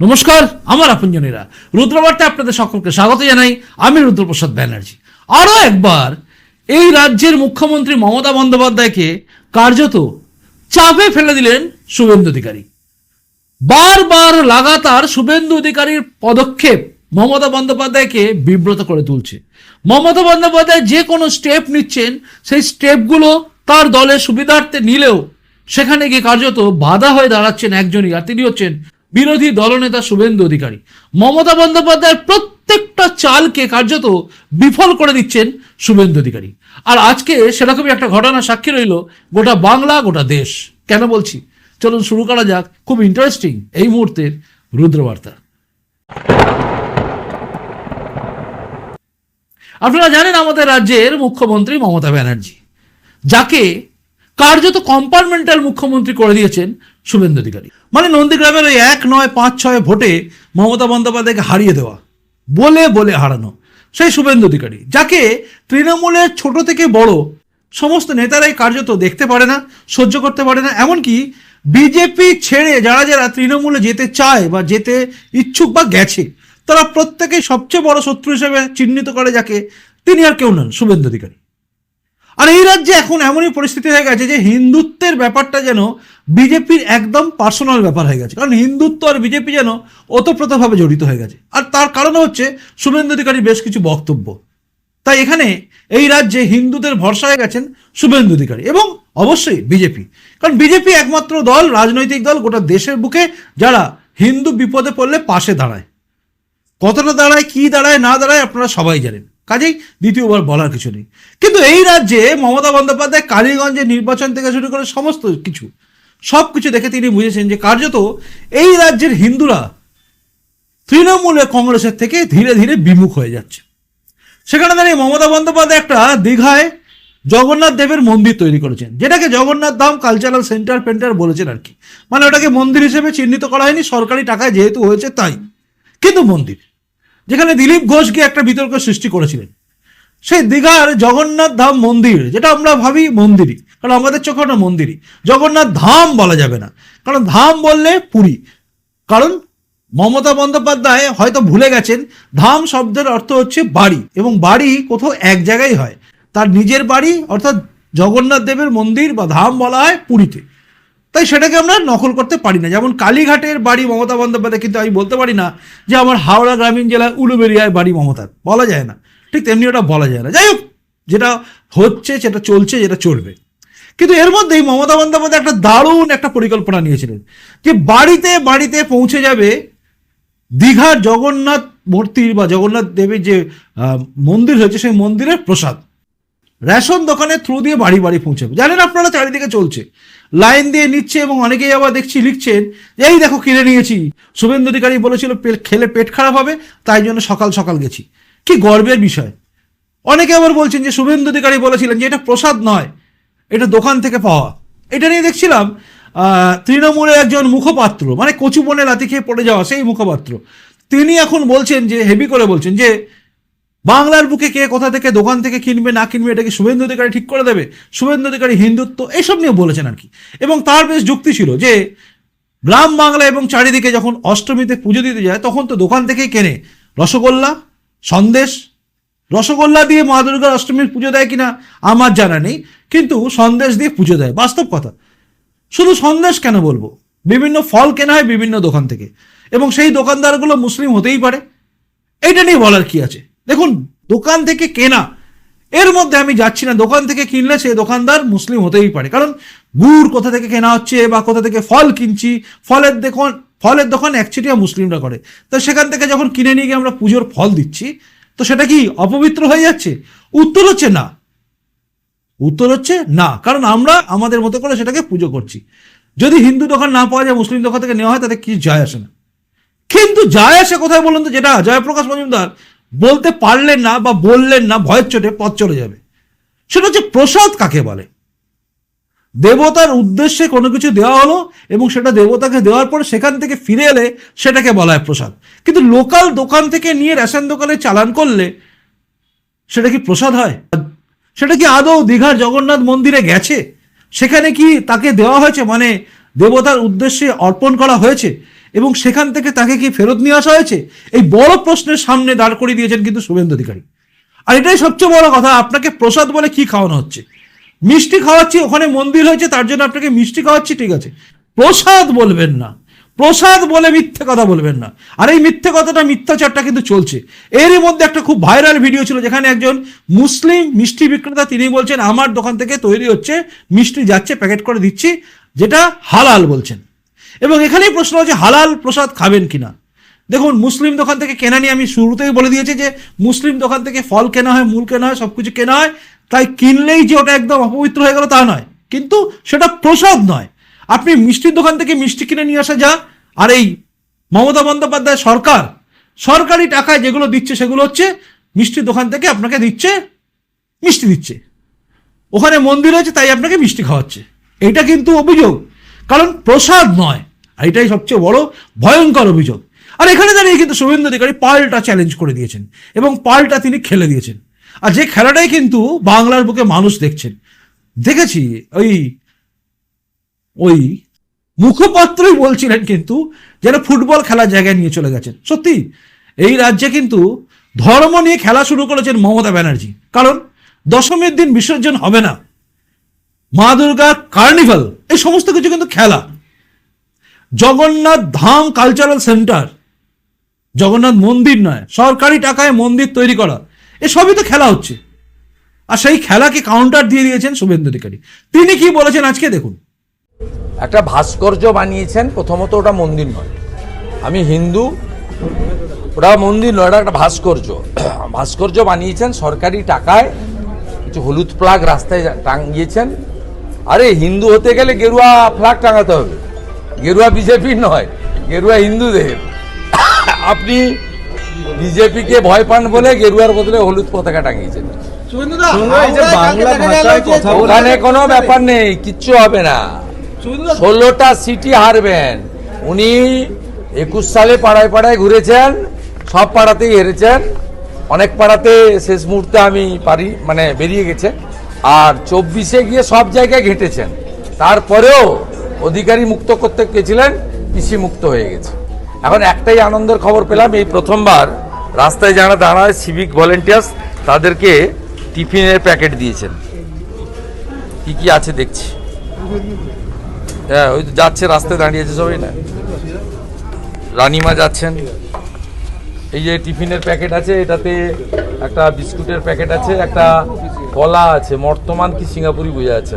নমস্কার, আমার আপনজনেরা। রুদ্রবার্তে আপনাদের সকলকে স্বাগত জানাই আমি রুদ্রপ্রসাদ ব্যানার্জি। আরও একবার, এই রাজ্যের মুখ্যমন্ত্রী মমতা বন্দ্যোপাধ্যায়কে কার্যত চাপে ফেলে দিলেন শুভেন্দু অধিকারী। বারবার লাগাতার শুভেন্দু অধিকারীর পদক্ষেপ মমতা বন্দ্যোপাধ্যায়কে বিব্রত করে তুলছে। মমতা বন্দ্যোপাধ্যায় যে কোনো স্টেপ নিচ্ছেন, সেই স্টেপগুলো তার দলের সুবিধার্থে নিলেও সেখানে গিয়ে কার্যত বাধা হয়ে দাঁড়াচ্ছেন একজনই, আর তিনি হচ্ছেন বিরোধী দলনেতা শুভেন্দু অধিকারী। মমতা বন্দ্যোপাধ্যায়ের প্রত্যেকটা চালকে কার্যত বিফল করে দিচ্ছেন শুভেন্দু অধিকারী। আর আজকে সেরকমই একটা ঘটনা সাক্ষী রইল গোটা বাংলা, গোটা দেশ। কেন বলছি? চলুন শুরু করা যাক খুব ইন্টারেস্টিং এই মুহূর্তের রুদ্রবার্তা। আপনারা জানেন আমাদের রাজ্যের মুখ্যমন্ত্রী মমতা ব্যানার্জি, যাকে কার্যত কম্পার্টমেন্টাল মুখ্যমন্ত্রী করে দিয়েছেন শুভেন্দু অধিকারী। মানে নন্দীগ্রামের ওই এক নয় পাঁচ ছয় ভোটে মমতা বন্দ্যোপাধ্যায়কে হারিয়ে দেওয়া, বলে বলে হারানো, সেই শুভেন্দু অধিকারী, যাকে তৃণমূলের ছোট থেকে বড় সমস্ত নেতারাই কার্যত দেখতে পারে না, সহ্য করতে পারে না, এমনকি বিজেপি ছেড়ে যারা যারা তৃণমূলে যেতে চায় বা যেতে ইচ্ছুক বা গেছে, তারা প্রত্যেকেই সবচেয়ে বড় শত্রু হিসেবে চিহ্নিত করে যাকে তিনি আর কেউ নন, শুভেন্দু অধিকারী। আর এই রাজ্যে এখন এমনই পরিস্থিতি হয়ে গেছে যে হিন্দুত্বের ব্যাপারটা যেন বিজেপির একদম পার্সোনাল ব্যাপার হয়ে গেছে। কারণ হিন্দুত্ব আর বিজেপি যেন ওতপ্রোতভাবে জড়িত হয়ে গেছে। আর তার কারণ হচ্ছে শুভেন্দু অধিকারীর বেশ কিছু বক্তব্য। তাই এখানে এই রাজ্যে হিন্দুদের ভরসা হয়ে গেছেন শুভেন্দু অধিকারী এবং অবশ্যই বিজেপি। কারণ বিজেপি একমাত্র দল, রাজনৈতিক দল গোটা দেশের বুকে যারা হিন্দু বিপদে পড়লে পাশে দাঁড়ায়। কতটা দাঁড়ায়, কি দাঁড়ায়, না দাঁড়ায় আপনারা সবাই জানেন। কাজেই দ্বিতীয়বার বলার কিছু নেই। কিন্তু এই রাজ্যে মমতা বন্দ্যোপাধ্যায় কালীগঞ্জের নির্বাচন থেকে শুরু করে সমস্ত কিছু সব কিছু দেখে তিনি বুঝেছেন যে কার্যত এই রাজ্যের হিন্দুরা তৃণমূলে কংগ্রেসের থেকে ধীরে ধীরে বিমুখ হয়ে যাচ্ছে। সেখানে দাঁড়িয়ে মমতা বন্দ্যোপাধ্যায় একটা দীঘায় জগন্নাথ দেবের মন্দির তৈরি করেছেন, যেটাকে Jagannath Dham cultural centre painter বলেছেন আর কি। মানে ওটাকে মন্দির হিসেবে চিহ্নিত করা হয়নি, সরকারি টাকায় যেহেতু হয়েছে তাই। কিন্তু মন্দির যেখানে দিলীপ ঘোষ গিয়ে একটা বিতর্ক সৃষ্টি করেছিলেন। সেই দীঘার জগন্নাথ ধাম মন্দির, যেটা আমরা ভাবি মন্দিরই, কারণ আমাদের চোখে ওটা মন্দিরই। জগন্নাথ ধাম বলা যাবে না, কারণ ধাম বললে পুরী। কারণ মমতা বন্দ্যোপাধ্যায় হয়তো ভুলে গেছেন, ধাম শব্দের অর্থ হচ্ছে বাড়ি, এবং বাড়ি কোথাও এক জায়গায় হয়। তার নিজের বাড়ি, অর্থাৎ জগন্নাথ দেবের মন্দির বা ধাম বলা হয় পুরীতে। তাই সেটাকে আমরা নকল করতে পারি না। যেমন কালীঘাটের বাড়ি মমতা বন্দ্যোপাধ্যায়, কিন্তু আমি বলতে পারি না যে আমার হাওড়া গ্রামীণ জেলার উলুবেরিয়ায় বাড়ি মমতার। বলা যায় না। ঠিক তেমনি ওটা বলা যায় না। যাই হোক, যেটা হচ্ছে, যেটা চলছে, যেটা চলবে। কিন্তু এর মধ্যেই মমতা বন্দ্যোপাধ্যায় একটা দারুণ একটা পরিকল্পনা নিয়েছিলেন যে বাড়িতে বাড়িতে পৌঁছে যাবে দীঘার জগন্নাথ মূর্তির বা জগন্নাথ দেবের যে মন্দির হয়েছে, সেই মন্দিরের প্রসাদ। রেশন দোকানের থ্রু দিয়ে বাড়ি বাড়ি পৌঁছাবে। জানেন আপনারা চারিদিকে চলছে। লাইন দিয়ে নিচ্ছে এবং অনেকেই আবার দেখছি লিখছেন, এই দেখো কিনে নিয়েছি। শুভেন্দু অধিকারী বলেছিল খেলে পেট খারাপ হবে, তাই জন্য সকাল সকাল গেছি। কি গর্বের বিষয়। অনেকে আবার বলছেন যে, শুভেন্দু অধিকারী বলেছিলেন যে, এটা প্রসাদ নয়, এটা দোকান থেকে পাওয়া। এটা নিয়ে দেখছিলাম তৃণমূলের একজন মুখপাত্র মানে কচু বনে লাতি খেয়ে পড়ে যাওয়া সেই মুখপাত্র। তিনি এখন বলছেন যে, হেভি করে বলছেন যে বাংলার বুকে কে কোথা থেকে দোকান থেকে কিনবে, না কিনবে এটাকে শুভেন্দু অধিকারী ঠিক করে দেবে? শুভেন্দু অধিকারী হিন্দুত্ব, এসব নিয়ে বলেছেন আর কি। এবং তার বেশ যুক্তি ছিল যে, গ্রাম বাংলা এবং চারিদিকে যখন অষ্টমীতে পুজো দিতে যায়, তখন তো দোকান থেকেই কেনে। রসগোল্লা, সন্দেশ, রসগোল্লা দিয়ে মা দুর্গার অষ্টমীর পুজো দেয় কিনা, আমার জানা নেই, কিন্তু সন্দেশ দিয়ে পুজো দেয়, বাস্তব কথা। শুধু সন্দেশ কেন বলব? বিভিন্ন ফল কেনা হয় বিভিন্ন দোকান থেকে। এবং সেই দোকানদারগুলো মুসলিম হতেই পারে। এইটা নিয়ে বলার কি আছে? দেখুন, দোকান থেকে কেনা, এর মধ্যে আমি যাচ্ছি না। দোকান থেকে কিনলে সে দোকানদার মুসলিম হতেই পারে। কারণ গুড় কোথা থেকে কেনা হচ্ছে বা কোথা থেকে ফল কিনছি, ফলের দোকান ফলের দোকান একচেটিয়া মুসলিমরা করে। তো সেখান থেকে যখন কিনে নিয়ে গিয়ে আমরা পুজোর ফল দিচ্ছি, তো সেটা কি অপবিত্র হয়ে যাচ্ছে? উত্তর হচ্ছে না। উত্তর হচ্ছে না। কারণ আমরা আমাদের মতো করে সেটাকে পুজো করছি। যদি হিন্দু দোকান না পাওয়া যায়, মুসলিম দোকান থেকে নেওয়া হয়, তাতে কিছু যায় আসে না? কিন্তু যায় আসে কোথায় বলুন তো? যেটা জয়প্রকাশ মজুমদার বলতে পারলেন না বা বললেন না ভয়ের চোটে, পথ চলে যাবে। সেটা হচ্ছে প্রসাদ কাকে বলে? দেবতার উদ্দেশ্যে কোনো কিছু দেওয়া হলো এবং সেটা দেবতাকে দেওয়ার পর সেখান থেকে ফিরে এলে সেটাকে বলা হয় প্রসাদ। কিন্তু লোকাল দোকান থেকে নিয়ে রেশন দোকানে চালান করলে সেটা কি প্রসাদ হয়? সেটা কি আদৌ দীঘার জগন্নাথ মন্দিরে গেছে? সেখানে কি তাকে দেওয়া হয়েছে? মানে দেবতার উদ্দেশ্যে অর্পণ করা হয়েছে? এবং সেখান থেকে তাকে কি ফেরত নিয়ে আসা হয়েছে? এই বড় প্রশ্নের সামনে দাঁড় করিয়ে দিয়েছেন কিন্তু শুভেন্দু অধিকারী। আর এটাই সবচেয়ে বড় কথা, আপনাকে প্রসাদ বলে কি খাওয়ানো হচ্ছে? মিষ্টি খাওয়াচ্ছি, ওখানে মন্দির হয়েছে, তার জন্য আপনাকে মিষ্টি খাওয়াচ্ছি, ঠিক আছে। প্রসাদ বলবেন না। প্রসাদ বলে মিথ্যে কথা বলবেন না। আর এই মিথ্যে কথাটা, মিথ্যাচারটা কিন্তু চলছে। এরই মধ্যে একটা খুব ভাইরাল ভিডিও ছিল, যেখানে একজন মুসলিম মিষ্টি বিক্রেতা, তিনি বলছেন, আমার দোকান থেকে তৈরি হচ্ছে, মিষ্টি যাচ্ছে, প্যাকেট করে দিচ্ছি, যেটা হালাল, বলছেন। এবং এখানেই প্রশ্ন হচ্ছে, হালাল প্রসাদ খাবেন কিনা? দেখুন, মুসলিম দোকান থেকে কেনা নিয়ে আমি শুরুতেই বলে দিয়েছি যে, মুসলিম দোকান থেকে ফল কেনা হয়, মূল কেনা হয় সব কিছু কেনা হয়, তাই কিনলেই যে ওটা একদম অপবিত্র হয়ে গেল তা নয়। কিন্তু সেটা প্রসাদ নয়। আপনি মিষ্টির দোকান থেকে মিষ্টি কিনে নিয়ে আসা যা, আর এই মমতা বন্দ্যোপাধ্যায় সরকার, সরকারি টাকায় যেগুলো দিচ্ছে সেগুলো হচ্ছে, মিষ্টির দোকান থেকে আপনাকে দিচ্ছে, মিষ্টি দিচ্ছে। ওখানে মন্দির আছে, তাই আপনাকে মিষ্টি খাওয়াচ্ছে। এটা কিন্তু অভিযোগ। কারণ প্রসাদ নয়। আর এটাই সবচেয়ে বড় ভয়ঙ্কর অভিযোগ। আর এখানে দাঁড়িয়ে কিন্তু শুভেন্দু অধিকারী পাল্টা চ্যালেঞ্জ করে দিয়েছেন এবং পাল্টা তিনি খেলে দিয়েছেন। আর যে খেলাটাই কিন্তু বাংলার বুকে মানুষ দেখছেন, দেখেছি ওই ওই মুখপাত্রই বলছিলেন কিন্তু যেন ফুটবল খেলার জায়গায় নিয়ে চলে গেছেন। সত্যি, এই রাজ্যে কিন্তু ধর্ম নিয়ে খেলা শুরু করেছেন মমতা ব্যানার্জি। কারণ দশমীর দিন বিসর্জন হবে না। মা দুর্গা, কার্নিভাল, এই সমস্ত কিছু কিন্তু খেলা। জগন্নাথ ধাম কালচারাল সেন্টার জগন্নাথ মন্দির নয়, সরকারি টাকায় মন্দির তৈরি করা। এসবই তো খেলা হচ্ছে। আর সেই খেলাকে কাউন্টার দিয়ে দিয়েছেন শুভেন্দু অধিকারী। তিনি কি বলেছেন আজকে দেখুন। একটা ভাস্কর্য বানিয়েছেন, প্রথমত ওটা মন্দির নয়। আমি হিন্দু, ওটা মন্দির নয় একটা ভাস্কর্য। ভাস্কর্য বানিয়েছেন, সরকারি টাকায় কিছু হলুদ ফ্লাগ রাস্তায় টাঙিয়েছেন। আরে, হিন্দু হতে গেলে গেরুয়া ফ্লাগ টাঙাতে হবে। গেরুয়া বিজেপির নয় গেরুয়া হিন্দুদের। আপনি বিজেপিকে ভয় পান বলে গেরুয়ার বদলে হলুদ পতাকা টাঙিয়েছেন। এই যে বাংলা ভাষায় কথা বলে ওখানে কোনো ব্যাপার নেই কিচ্ছু হবে না। ষোলোটা সিটি হারবেন। উনি একুশ সালে পাড়ায় পাড়ায় ঘুরেছেন সব পাড়াতেই হেরেছেন। অনেক পাড়াতে শেষ মুহূর্তে আমি পারি মানে বেরিয়ে গেছে। আর চব্বিশে গিয়ে সব জায়গায় ঘেঁটেছেন। তারপরেও অধিকারী মুক্ত করতে গেছিলেন, পিসি মুক্ত হয়ে গেছে। এখন একটাই আনন্দের খবর পেলাম, এই প্রথমবার রাস্তায় যারা দাঁড়ায় সিভিক ভলেন্টিয়ার্স তাদেরকে টিফিনের প্যাকেট দিয়েছেন। কি কি আছে দেখছি। হ্যাঁ ওই তো যাচ্ছে, রাস্তায় দাঁড়িয়েছে সবাই না? রানিমা যাচ্ছেন। এই যে টিফিনের প্যাকেট আছে, এটাতে একটা বিস্কুটের প্যাকেট আছে, একটা কলা আছে বর্তমান কি সিঙ্গাপুরি বোঝা যাচ্ছে।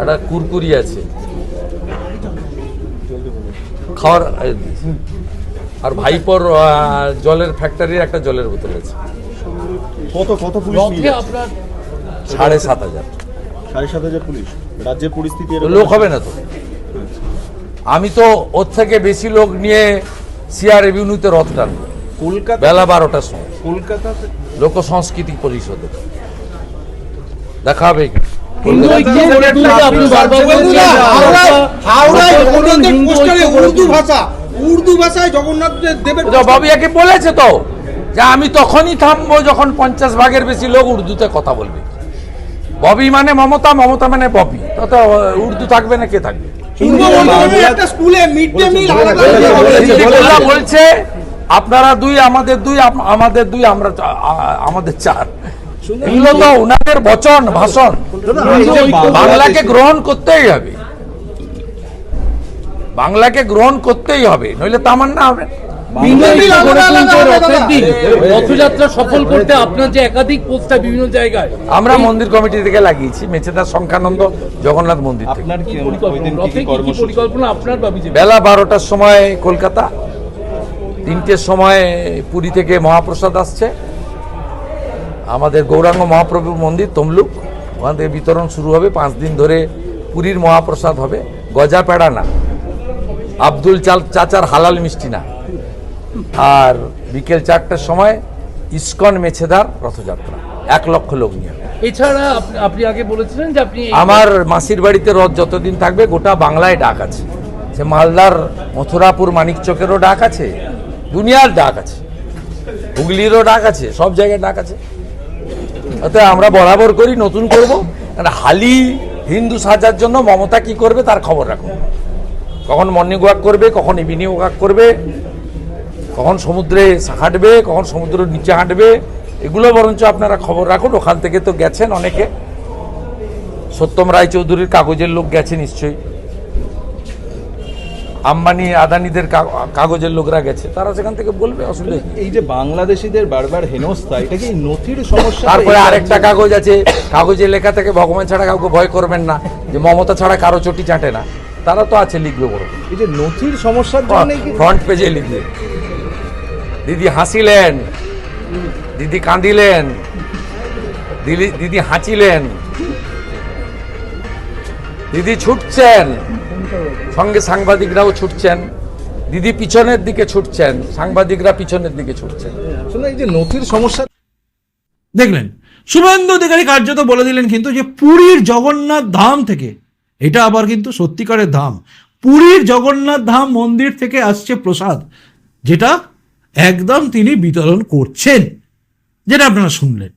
একটা কুরকুরি আছে। খাওয়ার আর ভাইপোর জলের ফ্যাক্টরির একটা জলের বোতল আছে। কত কত পুলিশ নিয়ে যাচ্ছে? সাড়ে সাত হাজার। সাড়ে সাত হাজার পুলিশ। রাজ্যের পরিস্থিতি লোক হবে না তো। আমি তো ওর থেকে বেশি লোক নিয়ে সিআর রেভিনিউতে রথ টানবো। কলকাতা বেলা বারোটার সময়। কলকাতাতে লোক সংস্কৃতি পরিষদে। দেখা হবে এখানে। হাওড়ায় জগন্নাথের পোস্টারে উর্দু ভাষা উর্দু ভাষায় জগন্নাথ দেবের তো বাবিয়াকে বলেছে তো যে আমি তখনই থামবো যখন পঞ্চাশ ভাগের বেশি লোক উর্দুতে কথা বলবে। ববি মানে মমতা মমতা মানে ববি। তো তো উর্দু থাকবে না কে থাকবে? স্কুলে মিড মিল আলাদা বলেছে, বলেছে। ওরা বলছে। আপনারা দুই আমাদের দুই আমাদের দুই আমরা আমাদের চার। এগুলো তো ওনাদের বচন ভাষণ। বাংলাকে গ্রহণ করতেই হবে। বাংলাকে গ্রহণ করতেই হবে নইলে তামান্না হবে। না। মিল আলাদা আলাদা হবে রথযাত্রা সফল করতে আপনার যে একাধিক পোস্টার বিভিন্ন জায়গায়। আমরা মন্দির কমিটি থেকে লাগিয়েছি মেচেদার সংখ্যানন্দ জগন্নাথ মন্দির পরিকল্পনা? আপনার বেলা বারোটার সময় কলকাতা তিনটের সময় পুরী থেকে মহাপ্রসাদ আসছে। আমাদের গৌরাঙ্গ মহাপ্রভুর মন্দির তমলুক। ওখান থেকে বিতরণ শুরু হবে পাঁচ দিন ধরে পুরীর মহাপ্রসাদ হবে। গজা পেড়া না। আব্দুল চাল চাচার হালাল মিষ্টি না। আর বিকেল চারটার সময় ইস্কন মেছেদার রথযাত্রা এক লক্ষ লোক নিয়ে। এছাড়া আপনি আগে বলেছিলেন যে আপনি আমার মাসির বাড়িতে রথ যতদিন থাকবে গোটা বাংলায় ডাক আছে। সে মালদার মথুরাপুর মানিকচকেরও ডাক আছে দুনিয়ার ডাক আছে হুগলিরও ডাক আছে সব জায়গায় ডাক আছে। অতএব আমরা বরাবর করি, নতুন করব। হালি হিন্দু সাজার জন্য মমতা কি করবে তার খবর রাখুন কখন মর্নিং ওয়াক করবে, কখন ইভিনিং ওয়াক করবে, কখন সমুদ্রে হাঁটবে, কখন সমুদ্রের নিচে হাঁটবে, এগুলো বরঞ্চ আপনারা খবর রাখুন। ওখান থেকে তো গেছেন অনেকে। সত্যম রায়চৌধুরীর কাগজের লোক গেছে নিশ্চয়ই। আম্বানি আদানিদের কাগজের লোকরা গেছে। তারা সেখান থেকে বলবে অসুবিধা এই যে বাংলাদেশিদের বারবার হেনস্থা এটা কি নথির সমস্যা? তারপরে আরেকটা কাগজ আছে কাগজে লেখা থেকে ভগবান ছাড়া কাউকে ভয় করবেন না যে মমতা ছাড়া কারও চটি চাটে না। তারা তো আছে লিখবে বড়। এই যে নথির সমস্যার জন্য ফ্রন্ট পেজে লিখবে। দিদি হাসিলেন দিদি কাঁদিলেন দিদি দিদি হাঁচিলেন দিদি ছুটছেন। সঙ্গে সাংবাদিকরাও ছুটছেন। দিদি পিছনের দিকে ছুটছেন সাংবাদিকরা পিছনের দিকে ছুটছেন। আসলে এই যে নথির সমস্যা দেখলেন শুভেন্দু অধিকারী কার্যত বলে দিলেন কিন্তু যে পুরীর জগন্নাথ ধাম থেকে এটা আবার কিন্তু সত্যিকারের ধাম পুরীর জগন্নাথ ধাম মন্দির থেকে আসছে প্রসাদ যেটা একদম তিনি বিতরণ করছেন যেটা আপনারা শুনলেন।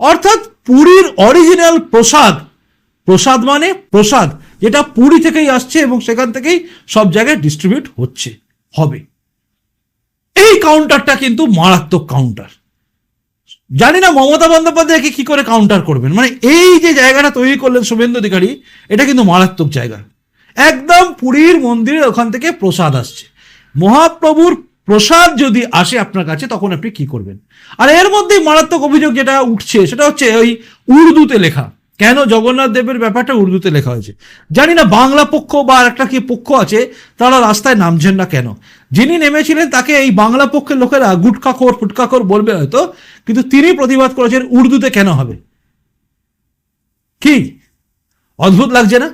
অর্থাৎ পুরীর অরিজিনাল প্রসাদ প্রসাদ মানে প্রসাদ যেটা পুরী থেকেই আসছে এবং সেখান থেকেই সব জায়গায় ডিস্ট্রিবিউট হচ্ছে, হবে। এই কাউন্টারটা কিন্তু মারাত্মক কাউন্টার জানি না মমতা বন্দ্যোপাধ্যায়কে কি করে কাউন্টার করবেন। মানে এই যে জায়গাটা তৈরি করলেন শুভেন্দু অধিকারী, এটা কিন্তু মারাত্মক জায়গা। একদম পুরীর মন্দিরের ওখান থেকে প্রসাদ আসছে। মহাপ্রভুর প্রসাদ যদি আসে আপনার কাছে, তখন আপনি কি করবেন? আর এর মধ্যেই মারাত্মক অভিযোগ যেটা উঠছে, সেটা হচ্ছে ওই উর্দুতে লেখা। কেন জগন্নাথ দেবের ব্যাপারটা উর্দুতে লেখা হয়েছে? জানি না, বাংলা পক্ষ বা একটা কি পক্ষ আছে, তারা রাস্তায় নামছেন না কেন? যিনি নেমেছিলেন, তাকে এই বাংলা পক্ষের লোকেরা গুটকাখোর ফুটকাখোর বলবে হয়তো, কিন্তু তিনি প্রতিবাদ করেছেন উর্দুতে কেন হবে? কি? অদ্ভুত লাগছে না?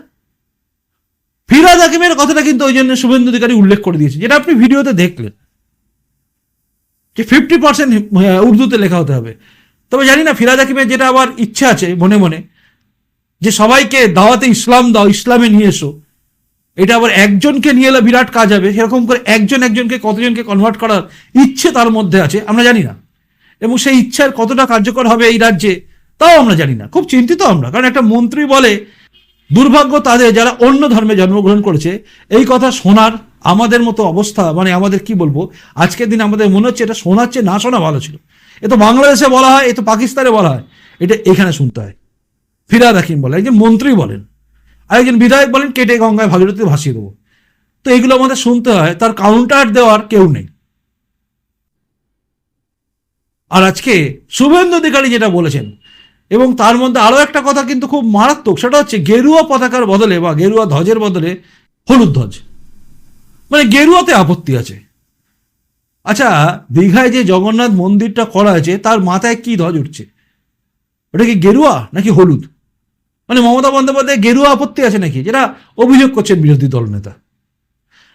ফিরাদ হাকিমের কথাটা কিন্তু ওই জন্য শুভেন্দু অধিকারী উল্লেখ করে দিয়েছে, যেটা আপনি ভিডিওতে দেখলেন। যে ফিফটি পার্সেন্ট উর্দুতে লেখা হতে হবে। তবে জানি না, ফিরাজ হাকিমের যেটা আবার ইচ্ছা আছে মনে মনে যে সবাইকে দাওয়াতে ইসলাম দাও, ইসলামে নিয়ে এসো। এটা আবার একজনকে নিয়ে এলে বিরাট কাজ হবে। সেরকম করে একজন একজনকে, কতজনকে কনভার্ট করার ইচ্ছে তার মধ্যে আছে, আমরা জানি না। এবং সেই ইচ্ছার কতটা কার্যকর হবে এই রাজ্যে, তাও আমরা জানি না। খুব চিন্তিত আমরা, কারণ একটা মন্ত্রী বলে, দুর্ভাগ্য তাদের যারা অন্য ধর্মে জন্মগ্রহণ করেছে, এই কথা শোনার আমাদের মতো অবস্থা মানে আমাদের কি বলব, আজকের দিন আমাদের মনে হচ্ছে এটা শোনার চেয়ে না শোনা ভালো ছিল। এ তো বাংলাদেশে বলা হয়, এ তো পাকিস্তানে বলা হয়, এটা এখানে শুনতে হয়। ফিরাদ হাকিম বলে, একজন মন্ত্রী বলেন আর একজন বিধায়ক বলেন, কেটে গঙ্গায় ভাগীরথীতে ভাসিয়ে দেবো। তো এগুলো আমাদের শুনতে হয়, তার কাউন্টার দেওয়ার কেউ নেই। আর আজকে শুভেন্দু অধিকারী যেটা বলেছেন, এবং তার মধ্যে আরও একটা কথা কিন্তু খুব মারাত্মক, সেটা হচ্ছে গেরুয়া পতাকার বদলে বা গেরুয়া ধ্বজের বদলে হলুদ ধ্বজ। মানে গেরুয়াতে আপত্তি আছে। আচ্ছা দীঘায় যে জগন্নাথ মন্দিরটা করা হয়েছে তার মাথায় কি ধ্বজ উঠছে? ওটা কি গেরুয়া নাকি হলুদ? মানে মমতা বন্দ্যোপাধ্যায় গেরুয়া আপত্তি আছে নাকি? যেটা অভিযোগ করছেন বিরোধী দলনেতা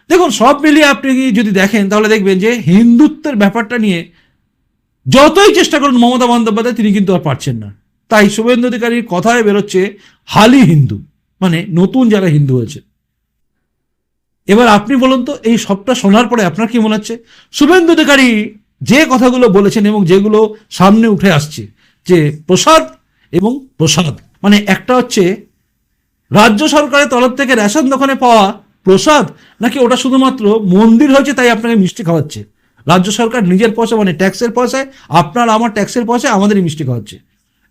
দেখুন, সব মিলিয়ে আপনি যদি দেখেন, তাহলে দেখবেন যে হিন্দুত্বের ব্যাপারটা নিয়ে যতই চেষ্টা করুন মমতা বন্দ্যোপাধ্যায়, তিনি কিন্তু আর পারছেন না। তাই শুভেন্দু অধিকারীর কথায় বেরোচ্ছে, হালি হিন্দু মানে নতুন যারা হিন্দু হয়েছে এবার আপনি বলুন তো, এই সবটা শোনার পরে আপনার কি মনে হচ্ছে? শুভেন্দু অধিকারী যে কথাগুলো বলেছেন এবং যেগুলো সামনে উঠে আসছে, যে প্রসাদ এবং প্রসাদ। মানে একটা হচ্ছে রাজ্য সরকারের তরফ থেকে রেশন দোকানে পাওয়া প্রসাদ, নাকি ওটা শুধুমাত্র মন্দির হয়েছে তাই আপনাকে মিষ্টি খাওয়াচ্ছে? রাজ্য সরকার নিজের পয়সা মানে ট্যাক্সের পয়সায়, আপনার আমার ট্যাক্সের পয়সায় আমাদেরই মিষ্টি খাওয়াচ্ছে।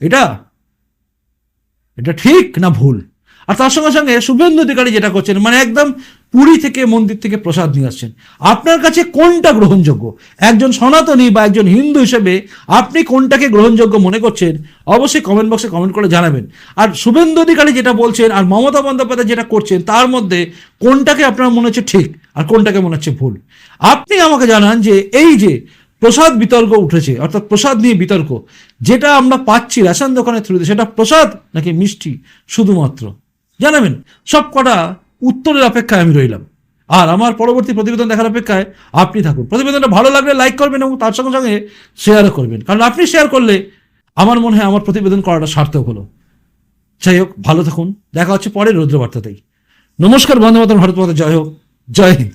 এটা? এটা ঠিক না ভুল? আর তার সঙ্গে সঙ্গে শুভেন্দু অধিকারী যেটা করছেন মানে একদম পুরী থেকে মন্দির থেকে প্রসাদ নিয়ে আসছেন। আপনার কাছে কোনটা গ্রহণযোগ্য? একজন সনাতনী বা একজন হিন্দু হিসেবে আপনি কোনটাকে গ্রহণযোগ্য মনে করছেন? অবশ্যই কমেন্ট বক্সে কমেন্ট করে জানাবেন। আর শুভেন্দু অধিকারী যেটা বলছেন আর মমতা বন্দ্যোপাধ্যায় যেটা করছেন, তার মধ্যে কোনটাকে আপনার মনে হচ্ছে ঠিক আর কোনটাকে মনে হচ্ছে ভুল? আপনি আমাকে জানান যে এই যে প্রসাদ বিতর্ক উঠেছে, অর্থাৎ প্রসাদ নিয়ে বিতর্ক, যেটা আমরা পাচ্ছি রেশন দোকানের থ্রুতে সেটা প্রসাদ নাকি মিষ্টি শুধুমাত্র? জানাবেন। সব কটা উত্তরের অপেক্ষায় আমি রইলাম। আর আমার পরবর্তী প্রতিবেদন দেখার অপেক্ষায় আপনি থাকুন। প্রতিবেদনটা ভালো লাগলে লাইক করবেন এবং তার সঙ্গে সঙ্গে শেয়ারও করবেন। কারণ আপনি শেয়ার করলে আমার মনে হয় আমার প্রতিবেদন করাটা সার্থক হলো। যাই হোক, ভালো থাকুন। দেখা হচ্ছে পরে রৌদ্রবার্তাতেই। নমস্কার বন্ধু মাতন ভারত জয় হোক। জয় হিন্দ।